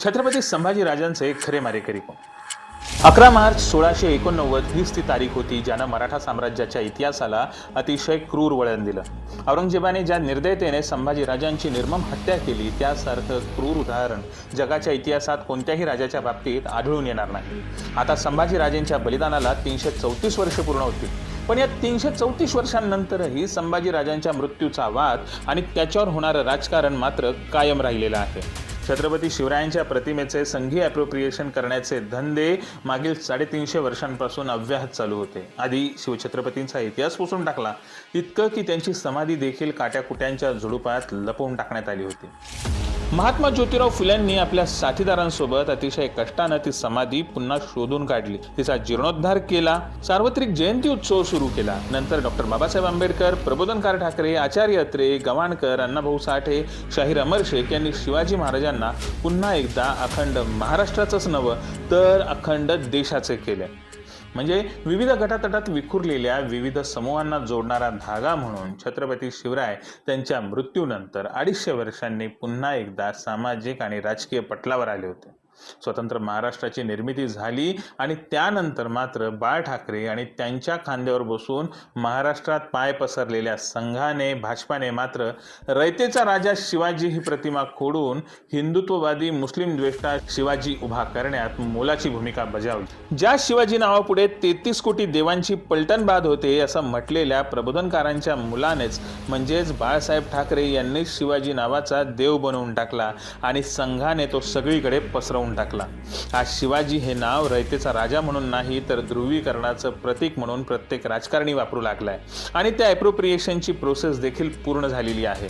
छत्रपती संभाजीराजांचे खरे मारेकरी कोण? अकरा मार्च सोळाशे एकोणनव्वद हीच ती तारीख होती ज्यानं मराठा साम्राज्याच्या इतिहासाला अतिशय क्रूर वळण दिलं. औरंगजेबाने ज्या निर्दयतेने संभाजी राजांची निर्मम हत्या केली त्यासारखं क्रूर उदाहरण जगाच्या इतिहासात कोणत्याही राजाच्या बाबतीत आढळून येणार नाही. आता संभाजीराजेंच्या बलिदानाला तीनशे चौतीस वर्षे पूर्ण होती पण या तीनशे चौतीस वर्षांनंतरही संभाजी राजांच्या मृत्यूचा वाद आणि त्याच्यावर होणारं राजकारण मात्र कायम राहिलेलं आहे. छत्रपती शिवरायांच्या प्रतिमेचे संघीय अप्रोप्रिएशन करण्याचे धंदे मागील साडेतीनशे वर्षांपासून अव्याहत चालू होते. आधी शिवछत्रपतींचा इतिहास पुसून टाकला. इतकं की त्यांची समाधी देखील काट्याकुट्यांच्या झुडुपात लपवून टाकण्यात आली होती. महात्मा ज्योतिराव फुल्यांनी आपल्या साथीदारांसोबत अतिशय कष्टानं ती समाधी पुन्हा शोधून काढली. तिचा जीर्णोद्धार केला सार्वत्रिक जयंती उत्सव सुरू केला. नंतर डॉक्टर बाबासाहेब आंबेडकर प्रबोधनकार ठाकरे आचार्य अत्रे गवाणकर अण्णाभाऊ साठे शाहीर अमर शेख यांनी शिवाजी महाराजांना पुन्हा एकदा अखंड महाराष्ट्राचंच नवं तर अखंड देशाचे केले. म्हणजे विविध गटातटात विखुरलेल्या विविध समूहांना जोडणारा धागा म्हणून छत्रपती शिवराय त्यांच्या मृत्यूनंतर अडीचशे वर्षांनी पुन्हा एकदा सामाजिक आणि राजकीय पटलावर आले होते. स्वतंत्र महाराष्ट्राची निर्मिती झाली आणि त्यानंतर मात्र बाळ ठाकरे आणि त्यांच्या खांद्यावर बसून महाराष्ट्रात पाय पसरलेल्या संघाने भाजपाने मात्र रयतेचा राजा शिवाजी ही प्रतिमा खोडून हिंदुत्ववादी मुस्लिम द्वेष्टा शिवाजी उभा करण्यात मोलाची भूमिका बजावली. ज्या शिवाजी नावापुढे तेहतीस कोटी देवांची पलटणबाद होते असं म्हटलेल्या प्रबोधनकारांच्या मुलानेच म्हणजेच बाळासाहेब ठाकरे यांनी शिवाजी नावाचा देव बनवून टाकला आणि संघाने तो सगळीकडे पसरवून टाकला. आज शिवाजी हे नाव रयतेचा राजा म्हणून नाही तर ध्रुवीकरणाचं प्रतीक म्हणून प्रत्येक राजकारणी वापरू लागलाय. आणि त्या ॲप्रोप्रिएशनची प्रोसेस देखील पूर्ण झालेली आहे.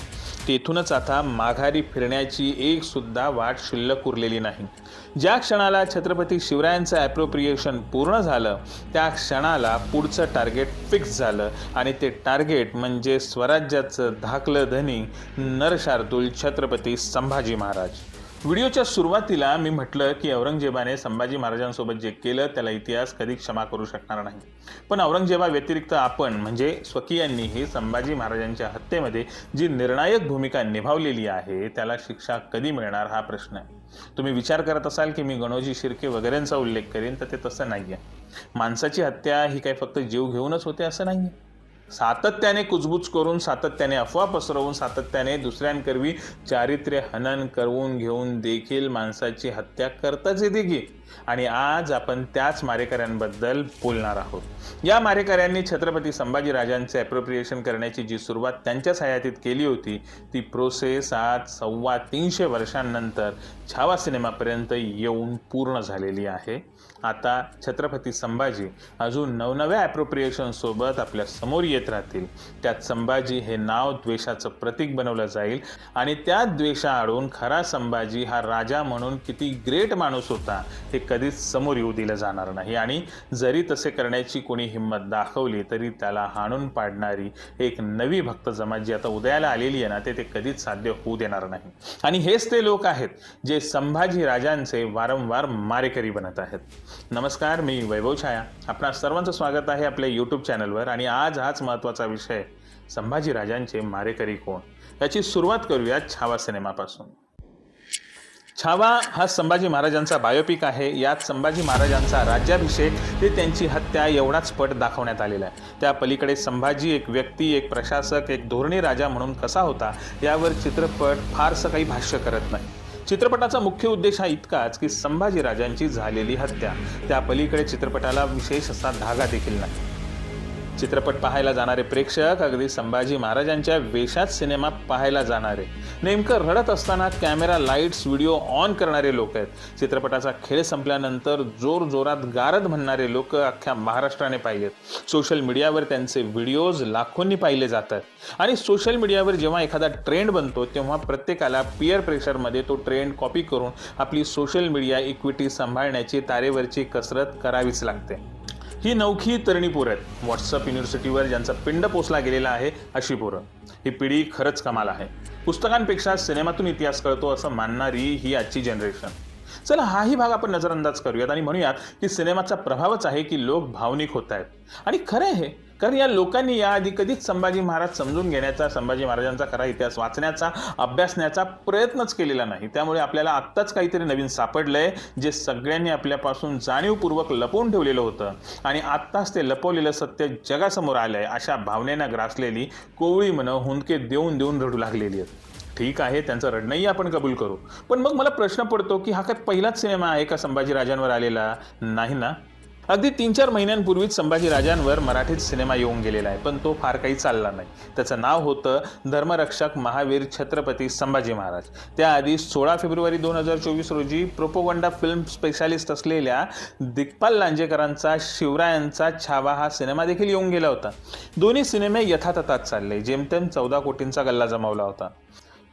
तेथूनच आता माघारी फिरण्याची एक सुद्धा वाट शिल्लक उरलेली नाही. ज्या क्षणाला छत्रपती शिवरायांचं ॲप्रोप्रिएशन पूर्ण झालं त्या क्षणाला पुढचं टार्गेट फिक्स झालं. आणि ते टार्गेट म्हणजे स्वराज्याचं धाकलं धनी नरशार्दूल छत्रपती संभाजी महाराज. व्हिडिओच्या सुरुवातीला मी म्हटलं की औरंगजेबाने संभाजी महाराजांसोबत जे केलं त्याला इतिहास कधी क्षमा करू शकणार नाही. पण औरंगजेबा व्यतिरिक्त आपण म्हणजे स्वकीयांनीही संभाजी महाराजांच्या हत्येमध्ये जी निर्णायक भूमिका निभावलेली आहे त्याला शिक्षा कधी मिळणार हा प्रश्न आहे. तुम्ही विचार करत असाल की मी गणोजी शिर्के वगैरेंचा उल्लेख करेन तर ते तसं नाही आहे माणसाची हत्या ही काही फक्त जीव घेऊनच होते असं नाही आहे सातत्याने कुजबूज करून सातत्याने अफवा पसरवून सातत्याने दुसऱ्यांकरवी चारित्र्य हनन करवून घेऊन देखील माणसाची हत्या करताच येते की? आणि आज आपण त्याच मारेकऱ्यांबद्दल बोलणार आहोत. या मारेकऱ्यांनी छत्रपती संभाजी राजांचे अप्रोप्रिएशन करण्याची जी सुरुवात त्यांच्याच हयातीत केली होती ती प्रोसेस आज सव्वा तीनशे वर्षांनंतर छावा सिनेमापर्यंत येऊन पूर्ण झालेली आहे. आता छत्रपती संभाजी अजून नवनव्या ॲप्रोप्रिएशन सोबत आपल्यासमोर येत राहतील. त्यात संभाजी हे नाव द्वेषाचं प्रतीक बनवलं जाईल आणि त्या द्वेषाआडून खरा संभाजी हा राजा म्हणून किती ग्रेट माणूस होता हे कधीच समोर येऊ दिलं जाणार नाही. आणि जरी तसे करण्याची कोणी हिंमत दाखवली तरी त्याला हाणून पाडणारी एक नवी भक्त जमात जी आता उदयाला आलेली आहे ना ते ते कधीच साध्य होऊ देणार नाही. आणि हेच ते लोक आहेत जे संभाजी राजांचे वारंवार मारेकरी बनत आहेत. नमस्कार मी वैभव छाया. आपणा सर्वांचं स्वागत आहे आपल्या यूट्यूब चॅनलवर आणि आज हाच महत्त्वाचा विषय संभाजी राजांचे मारेकरी कोण? याची सुरुवात करूया छावा सिनेमापासून. छावा हा संभाजी महाराजांचा बायोपिक आहे. यात संभाजी महाराजांचा राज्याभिषेक ते त्यांची हत्या एवढाच पट दाखवण्यात आलेला आहे. त्या पलीकडे संभाजी एक व्यक्ती एक प्रशासक एक धोरणी राजा म्हणून कसा होता यावर चित्रपट फारसं काही भाष्य करत नाही. चित्रपटाचा मुख्य उद्देश हा इतकाच की संभाजी राजांची झालेली हत्या. त्या पलीकडे चित्रपटाला विशेष असा धागा देखील नाही. चित्रपट पाहायला जाणारे प्रेक्षक अगदी संभाजी महाराजांच्या वेशात सिनेमा पाहायला जाणारे. नेमकं रडत असताना कॅमेरा लाईट्स व्हिडिओ ऑन करणारे लोक आहेत. चित्रपटाचा खेळ संपल्यानंतर जोर जोरात गारद म्हणणारे लोक अख्ख्या महाराष्ट्राने पाहिलेत. सोशल मीडियावर त्यांचे व्हिडिओज लाखोंनी पाहिले जातात. आणि सोशल मीडियावर जेव्हा एखादा ट्रेंड बनतो तेव्हा प्रत्येकाला पिअर प्रेशरमध्ये तो ट्रेंड कॉपी करून आपली सोशल मीडिया इक्विटी सांभाळण्याची तारेवरची कसरत करावीच लागते. ही नवखी तरणी पोरं आहेत. व्हॉट्सअप युनिव्हर्सिटीवर ज्यांचा पिंड पोचला गेलेला आहे अशी पोरं. ही पिढी खरंच कमाल आहे. पुस्तकांपेक्षा सिनेमातून इतिहास कळतो असं मानणारी ही आजची जनरेशन चला हाही भाग आपण नजरअंदाज करूयात आणि म्हणूयात की सिनेमाचा प्रभावच आहे की लोक भावनिक होत आहेत. आणि खरं आहे हे कारण या लोकांनी याआधी कधीच संभाजी महाराज समजून घेण्याचा संभाजी महाराजांचा खरा इतिहास वाचण्याचा अभ्यासण्याचा प्रयत्नच केलेला नाही. त्यामुळे आपल्याला आत्ताच काहीतरी नवीन सापडलंय जे सगळ्यांनी आपल्यापासून जाणीवपूर्वक लपवून ठेवलेलं होतं. आणि आत्ताच ते लपवलेलं सत्य जगासमोर आलंय अशा भावनेनं ग्रासलेली कोवळी मनं हुंदके देऊन देऊन रडू लागलेली आहेत. ठीक आहे त्यांचं रडणंही आपण कबूल करू. पण मग मला प्रश्न पडतो की हा काय पहिलाच सिनेमा आहे का संभाजी राजांवर आलेला? नाही ना. अगदी तीन चार महिन्यांपूर्वीच संभाजी राजांवर मराठीत सिनेमा येऊन गेलेला आहे. पण तो फार काही चालला नाही. त्याचं नाव होतं धर्मरक्षक महावीर छत्रपती संभाजी महाराज. त्याआधी सोळा फेब्रुवारी दोन हजार चोवीस रोजी प्रोपोगंडा फिल्म स्पेशालिस्ट असलेल्या दिग्पाल लांजेकरांचा शिवरायांचा छावा हा सिनेमा देखील येऊन गेला होता. दोन्ही सिनेमे यथातथात चालले जेमतेम चौदा कोटींचा गल्ला जमावला होता.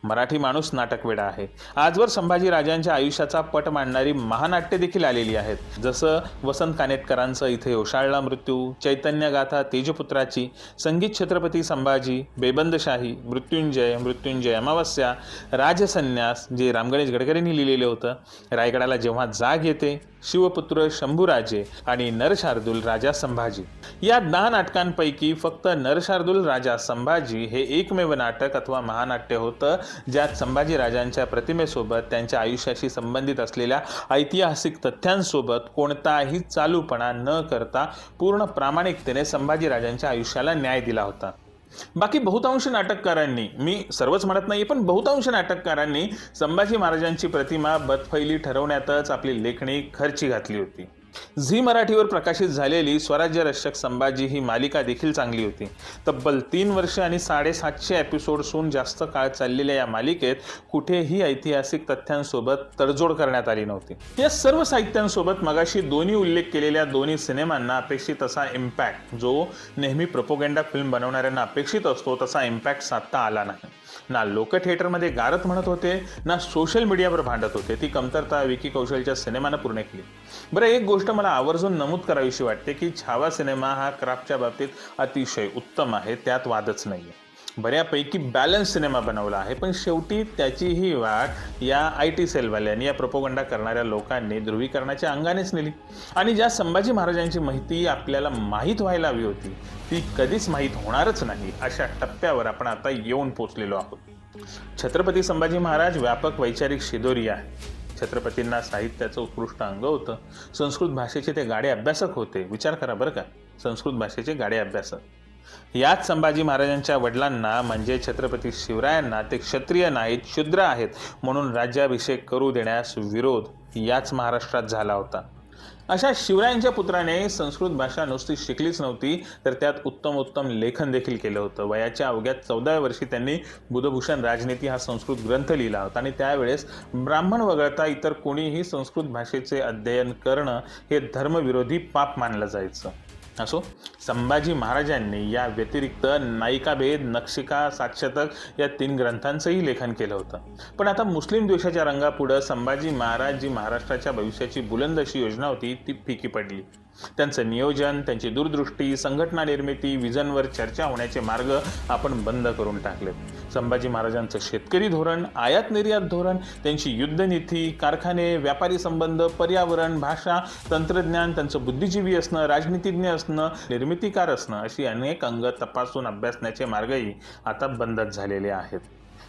मराठी माणूस नाटकवेडा आहे. आजवर संभाजी राजांच्या आयुष्याचा पट मांडणारी महानाट्य देखील आलेली आहेत. जसं वसंत कानेटकरांचं इथे ओशाळला मृत्यू चैतन्य गाथा तेजपुत्राची संगीत छत्रपती संभाजी बेबंदशाही मृत्युंजय मृत्युंजय अमावस्या राजसन्यास जे रामगणेश गडकरींनी लिहिलेलं होतं रायगडाला जेव्हा जाग येते शिवपुत्र शंभूराजे आणि नरशार्दूल राजा संभाजी. या दहा नाटकांपैकी फक्त नरशार्दूल राजा संभाजी हे एकमेव नाटक अथवा महानाट्य होतं ज्यात संभाजी राजांच्या प्रतिमेसोबत त्यांच्या आयुष्याशी संबंधित असलेल्या ऐतिहासिक तथ्यांसोबत कोणताही चालूपणा न करता पूर्ण प्रामाणिकतेने संभाजी राजांच्या आयुष्याला न्याय दिला होता. बाकी बहुतांश नाटककारांनी मी सर्वच म्हणत नाही पण बहुतांश नाटककारांनी संभाजी महाराजांची प्रतिमा बदफैली ठरवण्यातच आपली लेखणी खर्ची घातली होती. झी मराठीवर प्रकाशित झालेली स्वराज्य रक्षक संभाजी ही मालिका देखील चांगली होती. तब्बल तीन वर्ष आणि साडेसातशे एपिसोडसून जास्त काळ चाललेल्या या मालिकेत कुठेही ऐतिहासिक तथ्यांसोबत तडजोड करण्यात आली नव्हती. या सर्व साहित्यांसोबत मगाशी दोन्ही उल्लेख केलेल्या दोन्ही सिनेमांना अपेक्षित असा इम्पॅक्ट जो नेहमी प्रोपोगेंडा फिल्म बनवणाऱ्यांना अपेक्षित असतो तसा इम्पॅक्ट साधता आला नाही. ना लोक थिएटरमध्ये गारत म्हणत होते ना सोशल मीडियावर भांडत होते. ती कमतरता विकी कौशलच्या सिनेमानं पूर्ण केली. बरं एक गोष्ट मला आवर्जून नमूद करावीशी वाटते की छावा सिनेमा हा क्राफ्टच्या बाबतीत अतिशय उत्तम आहे त्यात वादच नाही आहे बऱ्यापैकी बॅलन्स सिनेमा बनवला आहे. पण शेवटी त्याचीही वाट या आय टी सेलवाल्यांनी या प्रोपोगंडा करणाऱ्या लोकांनी ध्रुवीकरणाच्या अंगानेच नेली. आणि ज्या संभाजी महाराजांची माहिती आपल्याला माहीत व्हायला हवी होती ती कधीच माहीत होणारच नाही अशा टप्प्यावर आपण आता येऊन पोचलेलो आहोत. छत्रपती संभाजी महाराज व्यापक वैचारिक शिदोरी आहे. छत्रपतींना साहित्याचं उत्कृष्ट अंग होतं. संस्कृत भाषेचे ते गाडे अभ्यासक होते. विचार करा बरं का. संस्कृत भाषेचे गाडे अभ्यासक. याच संभाजी महाराजांच्या वडिलांना म्हणजे छत्रपती शिवरायांना ते क्षत्रिय नाहीत शूद्र आहेत म्हणून राज्याभिषेक करू देण्यास विरोध याच महाराष्ट्रात झाला होता. अशा शिवरायांच्या पुत्राने संस्कृत भाषा नुसती शिकलीच नव्हती तर त्यात उत्तम उत्तम लेखन देखील केलं होतं. वयाच्या अवघ्यात चौदाव्या वर्षी त्यांनी बुधभूषण राजनीती हा संस्कृत ग्रंथ लिहिला होता आणि त्यावेळेस ब्राह्मण वगळता इतर कोणीही संस्कृत भाषेचे अध्ययन करणं हे धर्मविरोधी पाप मानलं जायचं. असो संभाजी महाराजांनी या व्यतिरिक्त नायिकाभेद नक्षिका साक्षतक या तीन ग्रंथांचंही लेखन केलं होतं. पण आता मुस्लिम द्वेषाच्या रंगापुढं संभाजी महाराज जी महाराष्ट्राच्या भविष्याची बुलंद अशी योजना होती ती फिकी पडली. त्यांचं नियोजन त्यांची दूरदृष्टी संघटना निर्मिती विजनवर चर्चा होण्याचे मार्ग आपण बंद करून टाकलेत संभाजी महाराजांचं शेतकरी धोरण आयात निर्यात धोरण त्यांची युद्धनीती कारखाने व्यापारी संबंध पर्यावरण भाषा तंत्रज्ञान त्यांचं बुद्धिजीवी असणं राजनीतिज्ञ असणं निर्मितीकार असणं अशी अनेक अंग तपासून अभ्यासण्याचे मार्गही आता बंदच झालेले आहेत.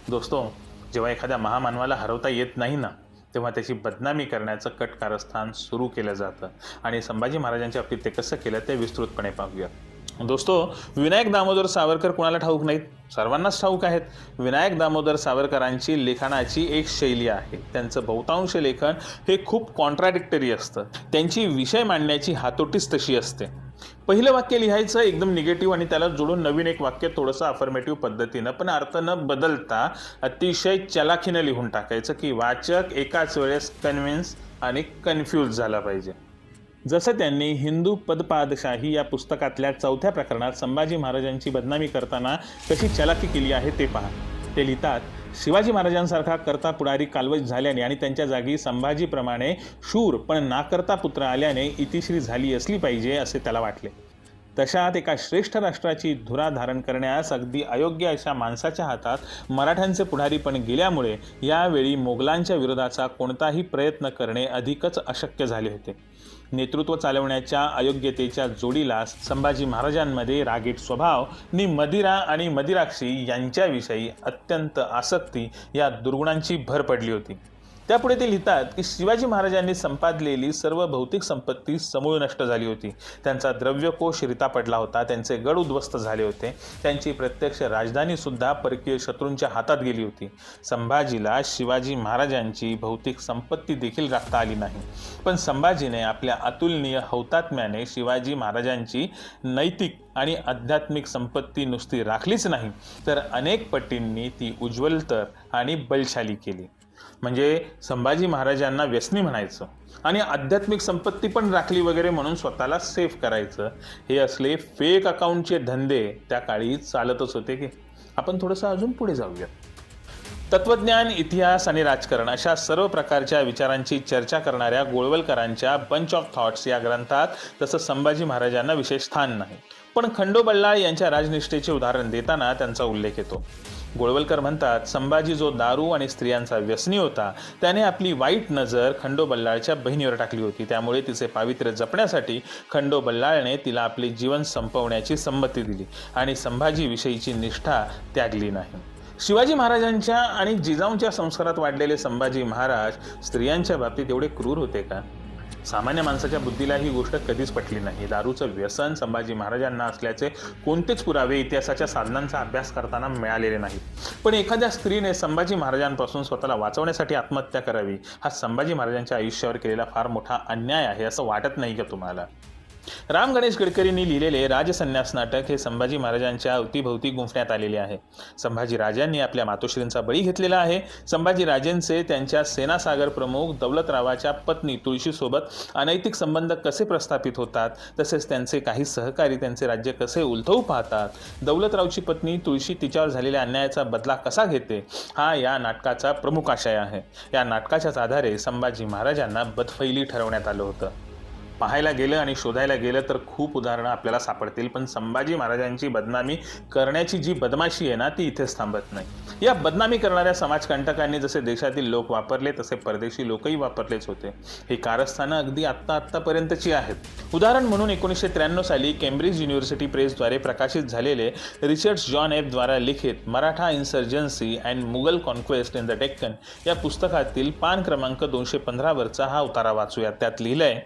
दोस्तो जेव्हा एखाद्या महामानवाला हरवता येत नाही ना तेव्हा त्याची बदनामी करण्याचं कट कारस्थान सुरू केलं जातं. आणि संभाजी महाराजांच्या बाबतीत ते कसं केलं ते विस्तृतपणे पाहूया. दोस्तो विनायक दामोदर सावरकर कुणाला ठाऊक नाहीत? सर्वांनाच ठाऊक आहेत. विनायक दामोदर सावरकरांची लिखाणाची एक शैली आहे. त्यांचं बहुतांश लेखन हे खूप कॉन्ट्राडिक्टरी असतं. त्यांची विषय मांडण्याची हातोटीच तशी असते. पहिलं वाक्य लिहायचं एकदम निगेटिव्ह आणि त्याला जोडून नवीन एक वाक्य थोडंसं अफर्मेटिव्ह पद्धतीनं पण अर्थ न बदलता अतिशय चलाखीनं लिहून टाकायचं की वाचक एकाच वेळेस कन्व्हिन्स आणि कन्फ्यूज झाला पाहिजे. जसं त्यांनी हिंदू पदपादशाही या पुस्तकातल्या चौथ्या प्रकरणात संभाजी महाराजांची बदनामी करताना कशी चलाकी केली आहे ते पहा. ते लिहितात शिवाजी महाराजांसारखा करता पुढारी कालवश झाल्याने आणि त्यांच्या जागी संभाजीप्रमाणे शूर पण नाकर्ता पुत्र आल्याने इतिश्री झाली असली पाहिजे असे त्याला वाटले. तशात एका श्रेष्ठ राष्ट्राची धुरा धारण करण्यास अगदी अयोग्य अशा माणसाच्या हातात मराठ्यांचे पुढारी पण गेल्यामुळे यावेळी मोगलांच्या विरोधाचा कोणताही प्रयत्न करणे अधिकच अशक्य झाले होते. नेतृत्व चालवण्याच्या अयोग्यतेच्या जोडीला संभाजी महाराजांमध्ये रागीट स्वभाव नि मदिरा आणि मदिराक्षी यांच्याविषयी अत्यंत आसक्ती या दुर्गुणांची भर पडली होती. त्यापुढे ते लिहितात की शिवाजी महाराजांनी संपादलेली सर्व भौतिक संपत्ती समूळ नष्ट झाली होती. त्यांचा द्रव्यकोश रिता पडला होता. त्यांचे गड उद्ध्वस्त झाले होते. त्यांची प्रत्यक्ष राजधानीसुद्धा परकीय शत्रूंच्या हातात गेली होती. संभाजीला शिवाजी महाराजांची भौतिक संपत्ती देखील राखता आली नाही. पण संभाजीने आपल्या अतुलनीय हौतात्म्याने शिवाजी महाराजांची नैतिक आणि आध्यात्मिक संपत्ती नुसती राखलीच नाही तर अनेक पटींनी ती उज्ज्वलतर आणि बलशाली केली. म्हणजे संभाजी महाराजांना व्यसनी म्हणायचं. आणि आध्यात्मिक संपत्ती पण राखली वगैरे म्हणून स्वतःला सेफ करायचं. हे असले फेक अकाउंटचे धंदे त्या काळी चालतच होते की. आपण थोडंसं अजून पुढे जाऊया. तत्वज्ञान इतिहास आणि राजकारण अशा सर्व प्रकारच्या विचारांची चर्चा करणाऱ्या गोळवलकरांच्या बंच ऑफ थॉट्स या ग्रंथात तसं संभाजी महाराजांना विशेष स्थान नाही. पण खंडोबल्ला यांच्या राजनिष्ठेचे उदाहरण देताना त्यांचा उल्लेख येतो. गोळवलकर म्हणतात संभाजी जो दारू आणि स्त्रियांचा व्यसनी होता त्याने आपली वाईट नजर खंडोबल्लाळच्या बहिणीवर टाकली होती. त्यामुळे तिचे पावित्र्य जपण्यासाठी खंडोबल्लाळने तिला आपले जीवन संपवण्याची संमती दिली आणि संभाजीविषयीची निष्ठा त्यागली नाही. शिवाजी महाराजांच्या आणि जिजाऊंच्या संस्कारात वाढलेले संभाजी महाराज स्त्रियांच्या बाबतीत एवढे क्रूर होते का? सामान्य माणसाच्या बुद्धीला ही गोष्ट कधीच पटली नाही. दारूचं व्यसन संभाजी महाराजांना असल्याचे कोणतेच पुरावे इतिहासाच्या साधनांचा अभ्यास करताना मिळालेले नाहीत. पण एखाद्या स्त्रीने संभाजी महाराजांपासून स्वतःला वाचवण्यासाठी आत्महत्या करावी हा संभाजी महाराजांच्या आयुष्यावर केलेला फार मोठा अन्याय आहे असं वाटत नाही का तुम्हाला? राम गणेश गडकरींनी लिहिलेले राजसन्यास नाटक हे संभाजी महाराजांच्या अवतीभोवती गुंफण्यात आलेले आहे. संभाजी राजांनी आपल्या मातोश्रींचा बळी घेतलेला आहे. संभाजी राजेंचे त्यांच्या सेनासागर प्रमुख दौलतरावाच्या पत्नी तुळशीसोबत अनैतिक संबंध कसे प्रस्थापित होतात? तसेच त्यांचे काही सहकारी त्यांचे राज्य कसे उलथवू पाहतात? दौलतरावची पत्नी तुळशी तिच्यावर झालेल्या अन्यायाचा बदला कसा घेते? हा या नाटकाचा प्रमुख आशय आहे. या नाटकाच्याच आधारे संभाजी महाराजांना बदफैली ठरवण्यात आलं होतं. पाहायला गेलं आणि शोधायला गेलं तर खूप उदाहरणं आपल्याला सापडतील. पण संभाजी महाराजांची बदनामी करण्याची जी बदमाशी आहे ना ती इथेच थांबत नाही. या बदनामी करणाऱ्या समाजकंटकांनी जसे देशातील लोक वापरले तसे परदेशी लोकही वापरलेच होते. ही कारस्थानं अगदी आत्ता आत्तापर्यंतची आहेत. उदाहरण म्हणून एकोणीसशे त्र्याण्णव साली केम्ब्रिज युनिव्हर्सिटी प्रेसद्वारे प्रकाशित झालेले रिचर्ड्स जॉन एफ द्वारा लिखित Maratha insurgency and Mughal conquest in the Deccan या पुस्तकातील पान क्रमांक दोनशे पंधरावरचा हा उतारा वाचूया. त्यात लिहिलंय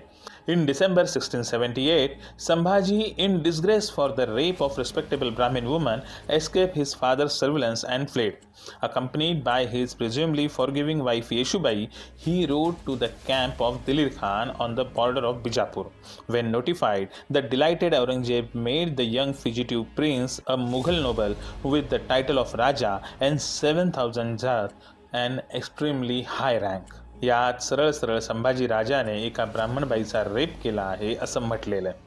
In December 1678, Sambhaji, in disgrace for the rape of respectable Brahmin woman, escaped his father's surveillance and fled. Accompanied by his presumably forgiving wife Yeshubai, he rode to the camp of Dilir Khan on the border of Bijapur. When notified, the delighted Aurangzeb made the young fugitive prince a Mughal noble with the title of Raja and 7,000 jat, an extremely high rank. यात सरळ सरळ संभाजी राजाने एका ब्राह्मण बाईचा rape केला आहे असं म्हटलेलं आहे.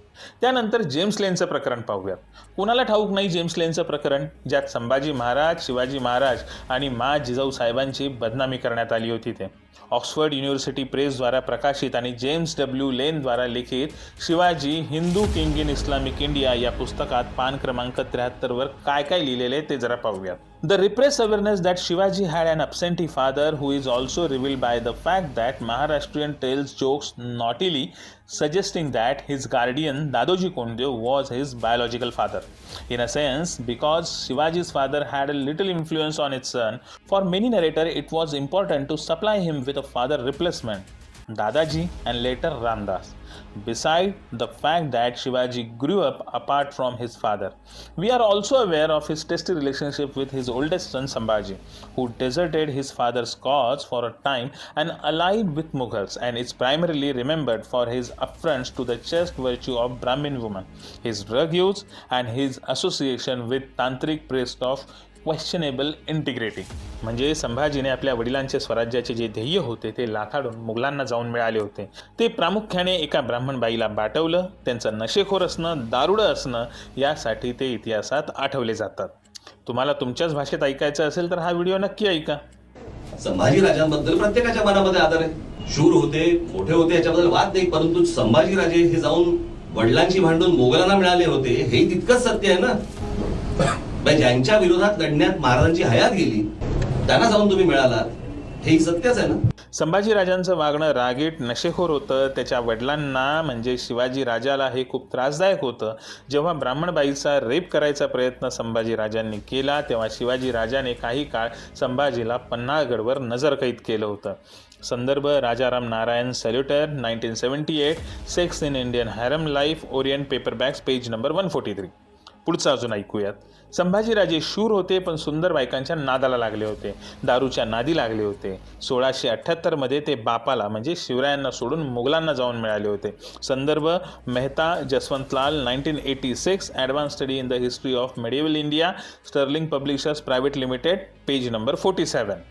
त्यानंतर जेम्स लेनचं प्रकरण पाहूयात. कुणाला ठाऊक नाही जेम्स लेनचं प्रकरण? ज्यात संभाजी महाराज शिवाजी महाराज आणि मा जिजाऊ साहेबांची बदनामी करण्यात आली होती ते. ऑक्सफर्ड युनिव्हर्सिटी प्रेसद्वारा प्रकाशित आणि जेम्स डब्ल्यू लेनद्वारा लिखित Shivaji Hindu king in Islamic India या पुस्तकात पान क्रमांक त्र्याहत्तरवर काय काय लिहिलेले ते जरा पाहूयात The repressed awareness that Shivaji had an absentee father who is also revealed by the fact that Maharashtrian tells jokes naughtily, suggesting that his guardian Dadoji Kondev was his biological father. In a sense, because Shivaji's father had a little influence on his son, for many narrator it was important to supply him with a father replacement. Dadaji and later Ramdas. Beside the fact that Shivaji grew up apart from his father, we are also aware of his testy relationship with his oldest son Sambhaji, who deserted his father's cause for a time and allied with Mughals, and is primarily remembered for his affronts to the chaste virtue of Brahmin woman, his drug use, and his association with tantric priest of questionable integrity म्हणजे संभाजीने आपल्या वडिलांचे स्वराज्याचे जे ध्येय होते ते लाथाडून मुघलांना जाऊन मिळाले होते. ते प्रामुख्याने एका ब्राह्मण बाईला बाटवलं त्यांचं नशेखोर असणं दारुडं असणं यासाठी ते इतिहासात आठवले जातात. तुम्हाला तुमच्याच भाषेत ऐकायचं असेल तर हा व्हिडिओ नक्की ऐका. संभाजी राजांबद्दल प्रत्येकाच्या मनामध्ये आदर आहे. शूर होते मोठे होते याच्याबद्दल वाद नाही परंतु संभाजीराजे हे जाऊन वडिलांची भांडून मोगलांना मिळाले होते हे तितकंच सत्य आहे ना? ज्यांच्या विरोधात लढण्यात महाराजांची हयात गेली त्यांना जाऊन तुम्ही मिळालात. हे सत्यच आहे ना? संभाजीराजांचं वागणं रागीट नशेखोर होतं. त्याच्या वडिलांना म्हणजे शिवाजी राजाला हे खूप त्रासदायक होतं. जेव्हा ब्राह्मणबाईचा रेप करायचा प्रयत्न संभाजीराजांनी केला तेव्हा शिवाजी राजाने काही काळ संभाजीला पन्हाळगडवर नजरकैद केलं होतं. संदर्भ Rajaram Narayan Saletore nineteen seventy eight sex in Indian harem life Orient paperbacks page number one forty three. पुढचं अजून ऐकूयात. संभाजीराजे शूर होते पण सुंदर बायकांच्या नादाला लागले होते. दारूच्या नादी लागले होते. सोळाशे अठ्ठ्याहत्तरमध्ये ते बापाला म्हणजे शिवरायांना सोडून मुघलांना जाऊन मिळाले होते. संदर्भ Mehta Jaswantlal nineteen eighty six advance study in the history of medieval India Sterling publishers private limited page number forty seven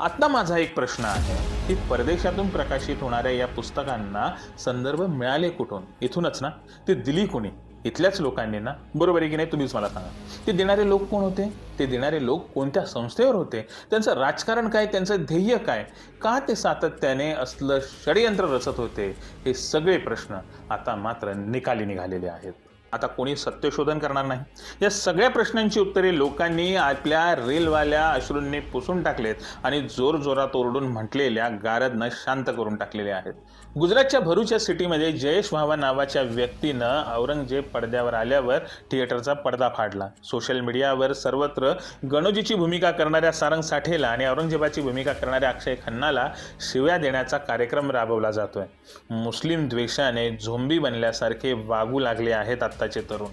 आत्ता माझा एक प्रश्न आहे की परदेशातून प्रकाशित होणाऱ्या या पुस्तकांना संदर्भ मिळाले कुठून? इथूनच ना? ते दिली कोणी? इथल्याच लोकांनी ना बरोबर आहे की नाही तुम्हीच मला सांगा. ते देणारे लोक कोण होते? ते देणारे लोक कोणत्या संस्थेवर होते? त्यांचं राजकारण काय? त्यांचं ध्येय काय? का ते सातत्याने असलं षडयंत्र रचत होते? हे सगळे प्रश्न आता मात्र निकाली निघालेले आहेत. आता कोणी सत्यशोधन करणार नाही? या सगळ्या प्रश्नांची उत्तरे लोकांनी आपल्या रेलवाल्या अश्रूंनी पुसून टाकलेत आणि जोरजोरात ओरडून म्हटलेल्या गारदनं शांत करून टाकलेले आहेत. गुजरातच्या भरूच्या सिटीमध्ये जयेश व्हावा नावाच्या व्यक्तीनं औरंगजेब पडद्यावर आल्यावर थिएटरचा पडदा फाडला. सोशल मीडियावर सर्वत्र गणोजीची भूमिका करणाऱ्या सारंग साठेला आणि औरंगजेबाची भूमिका करणाऱ्या अक्षय खन्नाला शिव्या देण्याचा कार्यक्रम राबवला जातोय. मुस्लिम द्वेषाने झोंबी बनल्यासारखे वागू लागले आहेत आत्ताचे तरुण.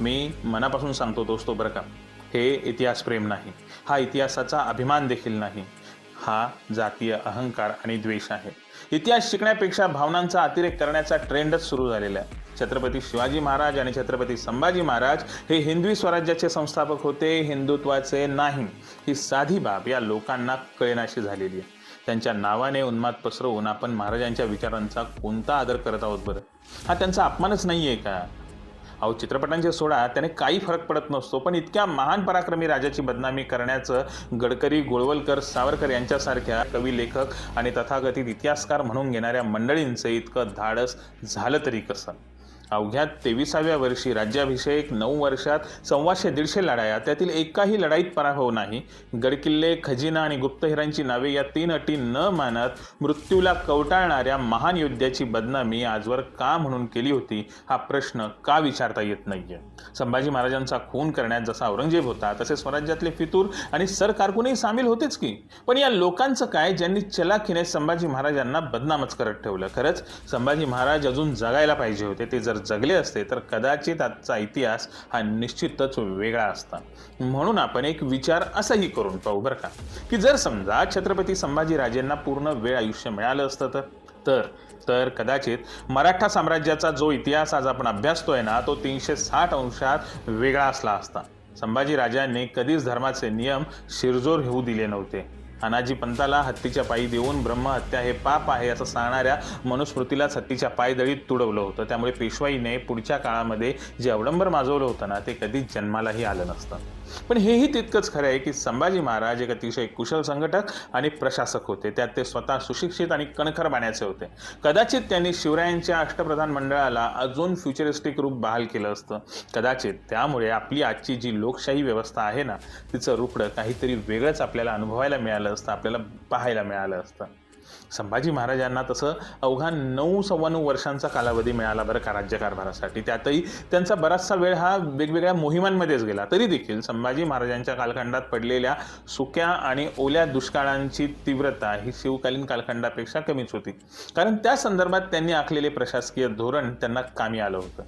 मी मनापासून सांगतो दोस्तो बरं का हे इतिहास प्रेम नाही. हा इतिहासाचा अभिमान देखील नाही. हा जातीय अहंकार आणि द्वेष आहे. इतिहास शिकण्यापेक्षा भावनांचा अतिरेक करण्याचा ट्रेंडच सुरू झालेला आहे. छत्रपती शिवाजी महाराज आणि छत्रपती संभाजी महाराज हे हिंदवी स्वराज्याचे संस्थापक होते हिंदुत्वाचे नाही. ही साधी बाब या लोकांना कळेनाशी झालेली आहे. त्यांच्या नावाने उन्माद पसरवून आपण महाराजांच्या विचारांचा कोणता आदर करत आहोत बरं? हा त्यांचा अपमानच नाही आहे का? अहो चित्रपटांचे सोडा त्याने काही फरक पडत नसतो. पण इतक्या महान पराक्रमी राजाची बदनामी करण्याचं गडकरी गोळवलकर सावरकर यांच्यासारख्या कवी लेखक आणि तथाकथित इतिहासकार म्हणून घेणाऱ्या मंडळींचं इतकं धाडस झालं तरी कसं? अवघ्या तेविसाव्या वर्षी राज्याभिषेक नऊ वर्षात सव्वाशे दीडशे लढाया. त्यातील एकाही लढाईत पराभव नाही. गडकिल्ले खजिना आणि गुप्तहिरांची नावे या तीन अटी न मानत मृत्यूला कवटाळणाऱ्या महान योद्ध्याची बदनामी आजवर का म्हणून केली होती? हा प्रश्न का विचारता येत नाहीये? संभाजी महाराजांचा खून करण्यात जसा औरंगजेब होता तसे स्वराज्यातले फितूर आणि सरकारकुनही सामील होतेच की? पण या लोकांचं काय? ज्यांनी चलाखीने संभाजी महाराजांना बदनामच करत ठेवलं. खरंच संभाजी महाराज अजून जगायला पाहिजे होते ते जर जगले असते तर कदाचित आजचा इतिहास हा निश्चितच वेगळा असता. म्हणून आपण एक विचार असाही करून पाहू बरं का की जर समजा छत्रपती संभाजीराजेंना पूर्ण वेळ आयुष्य मिळालं असतं तर तर तर कदाचित मराठा साम्राज्याचा जो इतिहास आज आपण अभ्यासतोय ना तो तीनशे साठ अंशात वेगळा असला असता. संभाजीराजांनी कधीच धर्माचे नियम शिरजोर होऊ दिले नव्हते. अनाजी पंताला हत्तीच्या पायी देऊन ब्रह्महत्या हे पाप आहे असं सांगणाऱ्या मनुस्मृतीलाच हत्तीच्या पायदळीत तुडवलं होतं. त्यामुळे पेशवाईने पुढच्या काळामध्ये जे अवडंबर माजवलं होतं ना ते कधीच जन्मालाही आलं नसतं. पण हेही तितकंच खरं आहे की संभाजी महाराज एक अतिशय कुशल संघटक आणि प्रशासक होते. त्यात ते स्वतः सुशिक्षित आणि कणखर बाण्याचे होते. कदाचित त्यांनी शिवरायांच्या अष्टप्रधान मंडळाला अजून फ्युचरिस्टिक रूप बहाल केलं असतं. कदाचित त्यामुळे आपली आजची जी लोकशाही व्यवस्था आहे ना तिचं रुपडं काहीतरी वेगळंच आपल्याला अनुभवायला मिळालं असतं आपल्याला पाहायला मिळालं असतं. संभाजी महाराजांना तसं अवघा नऊ सव्वा नऊ वर्षांचा कालावधी मिळाला बरं का राज्यकारभारासाठी. त्यातही त्यांचा बराचसा वेळ हा वेगवेगळ्या मोहिमांमध्येच गेला. तरी देखील संभाजी महाराजांच्या कालखंडात पडलेल्या सुक्या आणि ओल्या दुष्काळांची तीव्रता ही शिवकालीन कालखंडापेक्षा कमीच होती. कारण त्या संदर्भात त्यांनी आखलेले प्रशासकीय धोरण त्यांना कामी आलं होतं.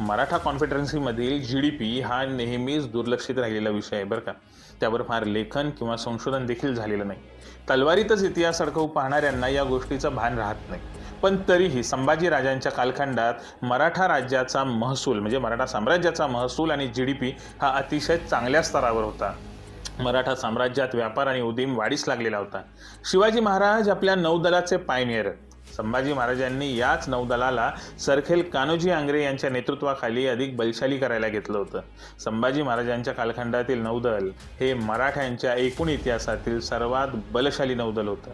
मराठा कॉन्फेडरन्सीमधील जी डी पी हा नेहमीच दुर्लक्षित राहिलेला विषय आहे बरं का. त्यावर फार लेखन किंवा संशोधन देखील झालेलं नाही. तलवारीतच इतिहास अडकवू पाहणाऱ्यांना या गोष्टीचं भान राहत नाही. पण तरीही संभाजी राजांच्या कालखंडात मराठा राज्याचा महसूल म्हणजे मराठा साम्राज्याचा महसूल आणि जी डी पी हा अतिशय चांगल्या स्तरावर होता. मराठा साम्राज्यात व्यापार आणि उदीम वाढीस लागलेला होता. शिवाजी महाराज आपल्या नौदलाचे पायनियर. संभाजी महाराजांनी याच नौदलाला सरखेल कान्होजी आंग्रे यांच्या नेतृत्वाखाली अधिक बलशाली करायला घेतलं होतं. संभाजी महाराजांच्या कालखंडातील नौदल हे मराठ्यांच्या एकूण इतिहासातील सर्वात बलशाली नौदल होतं.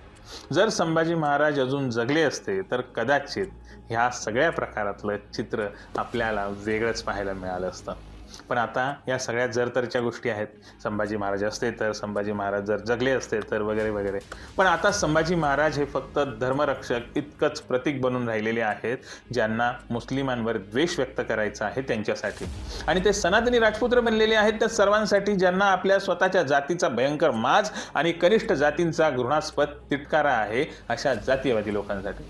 जर संभाजी महाराज अजून जगले असते तर कदाचित ह्या सगळ्या प्रकारातलं चित्र आपल्याला वेगळंच पाहायला मिळालं असतं. पण आता या सगळ्या जरतरच्या गोष्टी आहेत. संभाजी महाराज असते तर संभाजी महाराज जर जगले असते तर वगैरे वगैरे. पण आता संभाजी महाराज हे फक्त धर्मरक्षक इतकंच प्रतीक बनून राहिलेले आहेत ज्यांना मुस्लिमांवर द्वेष व्यक्त करायचा आहे त्यांच्यासाठी. आणि ते सनातनी राजपुत्र बनलेले आहेत त्या सर्वांसाठी ज्यांना आपल्या स्वतःच्या जातीचा भयंकर माज आणि कनिष्ठ जातींचा घृणास्पद तिटकारा आहे अशा जातीयवादी लोकांसाठी.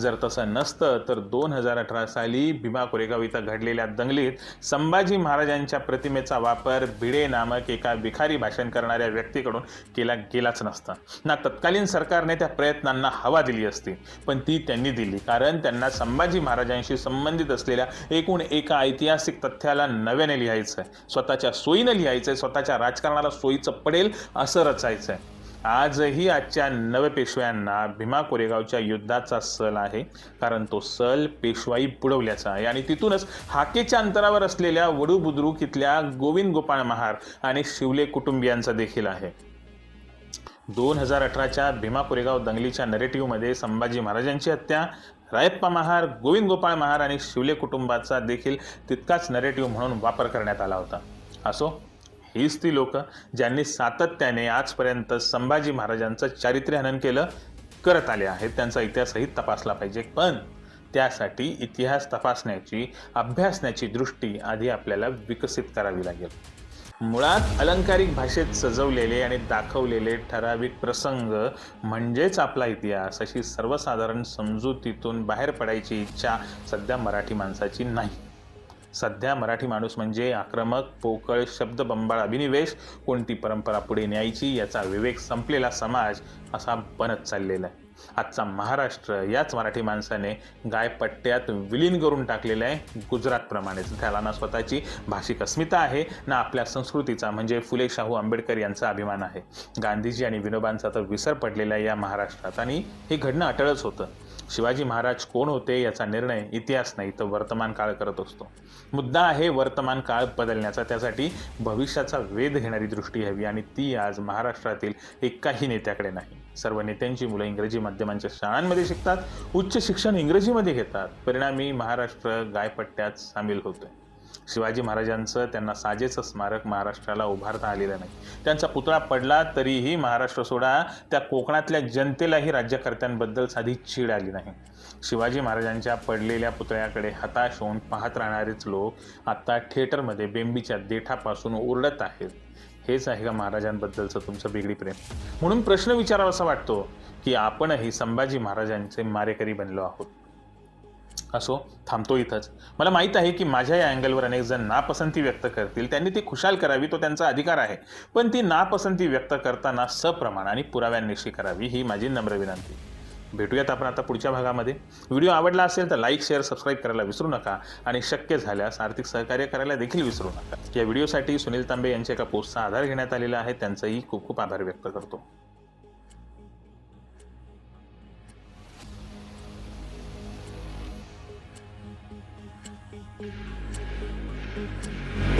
जर तसं नसतं तर दोन हजार अठरा साली भीमा कोरेगाव इथं घडलेल्या दंगलीत संभाजी महाराजांच्या प्रतिमेचा वापर भिडे नामक एका भिखारी भाषण करणाऱ्या व्यक्तीकडून केला गेलाच नसता. ना तत्कालीन सरकारने त्या प्रयत्नांना हवा दिली असती पण ती त्यांनी दिली कारण त्यांना संभाजी महाराजांशी संबंधित असलेल्या एकूण एका ऐतिहासिक तथ्याला नव्याने लिहायचं आहे स्वतःच्या सोयीनं लिहायचं आहे स्वतःच्या राजकारणाला सोयीचं पडेल असं रचायचं आहे आजही आजच्या नवपेशव्यांना भीमा कोरेगावच्या युद्धाचा सल आहे. कारण तो सल पेशवाई बुडवल्याचा आहे. आणि तिथूनच हाकेच्या अंतरावर असलेल्या वडू बुद्रुक इथल्या गोविंद गोपाळ महार आणि शिवले कुटुंबियांचा देखील आहे. दोन हजार अठराच्या भीमा कोरेगाव दंगलीच्या नरेटिव्हमध्ये संभाजी महाराजांची हत्या रायप्पा महार गोविंद गोपाळ महार आणि शिवले कुटुंबाचा देखील तितकाच नरेटिव्ह म्हणून वापर करण्यात आला होता. असो हीच ती लोक ज्यांनी सातत्याने आजपर्यंत संभाजी महाराजांचं चारित्र्य हनन केलं करत आले आहेत. त्यांचा इतिहासही तपासला पाहिजे. पण त्यासाठी इतिहास तपासण्याची अभ्यासण्याची दृष्टी आधी आपल्याला विकसित करावी लागेल. मुळात अलंकारिक भाषेत सजवलेले आणि दाखवलेले ठराविक प्रसंग म्हणजेच आपला इतिहास अशी सर्वसाधारण समजुतीतून बाहेर पडायची इच्छा सध्या मराठी माणसाची नाही. सध्या मराठी माणूस म्हणजे आक्रमक पोकळ शब्दबंबाळ अभिनिवेश कोणती परंपरा पुढे न्यायची याचा विवेक संपलेला समाज असा बनत चाललेला आहे. आजचा महाराष्ट्र याच मराठी माणसाने गायपट्ट्यात विलीन करून टाकलेलं आहे. गुजरातप्रमाणेच त्याला ना स्वतःची भाषिक अस्मिता आहे ना आपल्या संस्कृतीचा. म्हणजे फुले शाहू आंबेडकर यांचा अभिमान आहे. गांधीजी आणि विनोबांचा तर विसर पडलेला आहे या महाराष्ट्रात. आणि हे घडणं अटळच होतं. शिवाजी महाराज कोण होते याचा निर्णय इतिहास नाही तर वर्तमान काळ करत असतो. मुद्दा आहे वर्तमान काळ बदलण्याचा त्यासाठी भविष्याचा वेध घेणारी दृष्टी हवी आणि ती आज महाराष्ट्रातील एकाही नेत्याकडे नाही. सर्व नेत्यांची मुलं इंग्रजी माध्यमांच्या शाळांमध्ये शिकतात उच्च शिक्षण इंग्रजीमध्ये घेतात. परिणामी महाराष्ट्र गायपट्ट्यात सामील होतोय. शिवाजी महाराजांचं त्यांना साजेचं स्मारक महाराष्ट्राला उभारता आलेलं नाही. त्यांचा पुतळा पडला तरीही महाराष्ट्र सोडा त्या कोकणातल्या जनतेलाही राज्यकर्त्यांबद्दल साधी चीड आली नाही. शिवाजी महाराजांच्या पडलेल्या पुतळ्याकडे हताश होऊन पाहत राहणारेच लोक आता थिएटरमध्ये बेंबीच्या देठापासून ओरडत आहेत. हेच आहे का महाराजांबद्दलचं तुमचं बिगडी प्रेम? म्हणून प्रश्न विचारावासा वाटतो की आपणही संभाजी महाराजांचे मारेकरी बनलो आहोत. असो थांबतो इथंच. मला माहीत आहे की माझ्या या अँगलवर अनेक जण नापसंती व्यक्त करतील. त्यांनी ती खुशाल करावी तो त्यांचा अधिकार आहे. पण ती नापसंती व्यक्त करताना सप्रमाण आणि पुराव्यांनिशी करावी ही माझी नम्र विनंती. भेटूयात आपण आता पुढच्या भागामध्ये. व्हिडिओ आवडला असेल तर लाईक शेअर सबस्क्राईब करायला विसरू नका आणि शक्य झाल्यास आर्थिक सहकार्य करायला देखील विसरू नका. या व्हिडिओसाठी सुनील तांबे यांच्या एका पोस्टचा आधार घेण्यात आलेला आहे. त्यांचाही खूप खूप आभार व्यक्त करतो.